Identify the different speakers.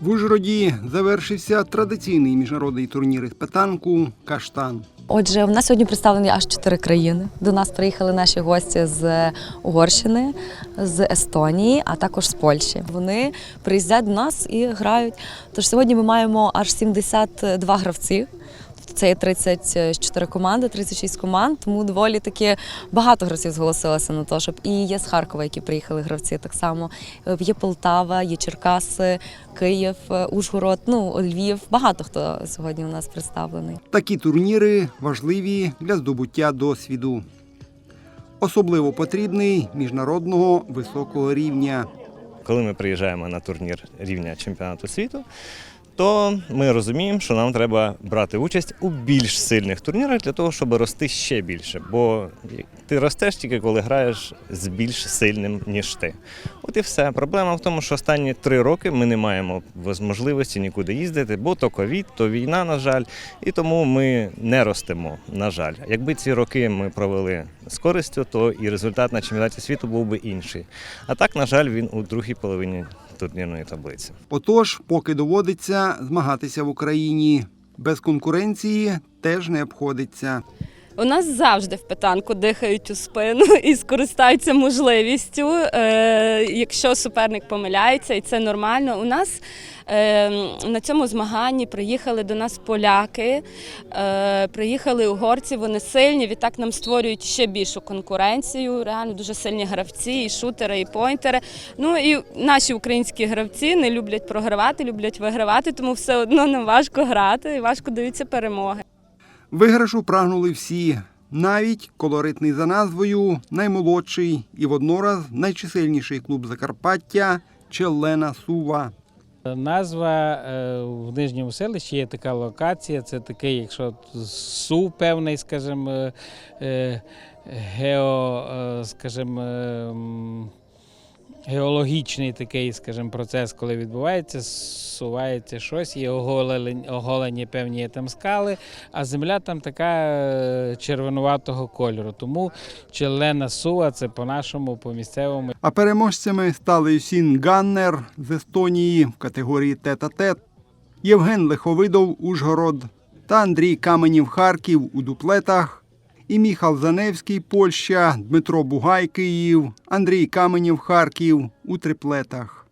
Speaker 1: В Ужгороді завершився традиційний міжнародний турнір із питанку Каштан.
Speaker 2: Отже, в нас сьогодні представлені аж чотири країни. До нас приїхали наші гості з Угорщини, з Естонії, а також з Польщі. Вони приїздять до нас і грають. Тож сьогодні ми маємо аж 72 гравці. Це є 34 команди, 36 команд, тому доволі таки багато гравців зголосилося на те, щоб і є з Харкова, які приїхали гравці так само. Е, Є Полтава, є Черкаси, Київ, е, Ужгород, ну Львів. Багато хто сьогодні у нас представлений.
Speaker 1: Такі турніри важливі для здобуття досвіду. Особливо потрібний міжнародного високого рівня.
Speaker 3: коли ми приїжджаємо на турнір рівня чемпіонату світу, то ми розуміємо, що нам треба брати участь у більш сильних турнірах для того, щоб рости ще більше. Бо ти ростеш тільки коли граєш з більш сильним, ніж ти. От і все. Проблема в тому, що останні три роки ми не маємо можливості нікуди їздити, бо то ковід, то війна, на жаль, і тому ми не ростемо. На жаль, якби ці роки ми провели з користю, то і результат на чемпіонаті світу був би інший. А так, на жаль, він у другій половині турнірної таблиці.
Speaker 1: Отож, поки доводиться змагатися в Україні. Без конкуренції теж не обходиться.
Speaker 4: У нас завжди в питанку дихають у спину і скористаються можливістю, е, якщо суперник помиляється, і це нормально. У нас е, на цьому змаганні приїхали до нас поляки, е, приїхали угорці, вони сильні. Відтак нам створюють ще більшу конкуренцію. Реально дуже сильні гравці, і шутери, і пойнтери. Ну і наші українські гравці не люблять програвати, люблять вигравати, тому все одно нам важко грати і важко даються перемоги.
Speaker 1: Виграшу прагнули всі, навіть колоритний за назвою, наймолодший і воднораз найчисельніший клуб Закарпаття Челена Сува.
Speaker 5: Назва е, в нижньому селищі є така локація. Це такий, якщо сув певний, скажімо, е, е, гео, скажімо, геологічний такий, скажімо, процес, коли відбувається, сувається щось, і оголені, оголені певні є там скали, а земля там така е, червонуватого кольору. Тому челена сува це по-нашому, по місцевому
Speaker 1: А переможцями стали Сін Ганнер з Естонії в категорії тет-а-тет, Євген Лиховидов Ужгород та Андрій Каменів Харків у дуплетах. І Міхал Заневський Польща, Дмитро Бугай Київ, Андрій Каменів Харків у триплетах.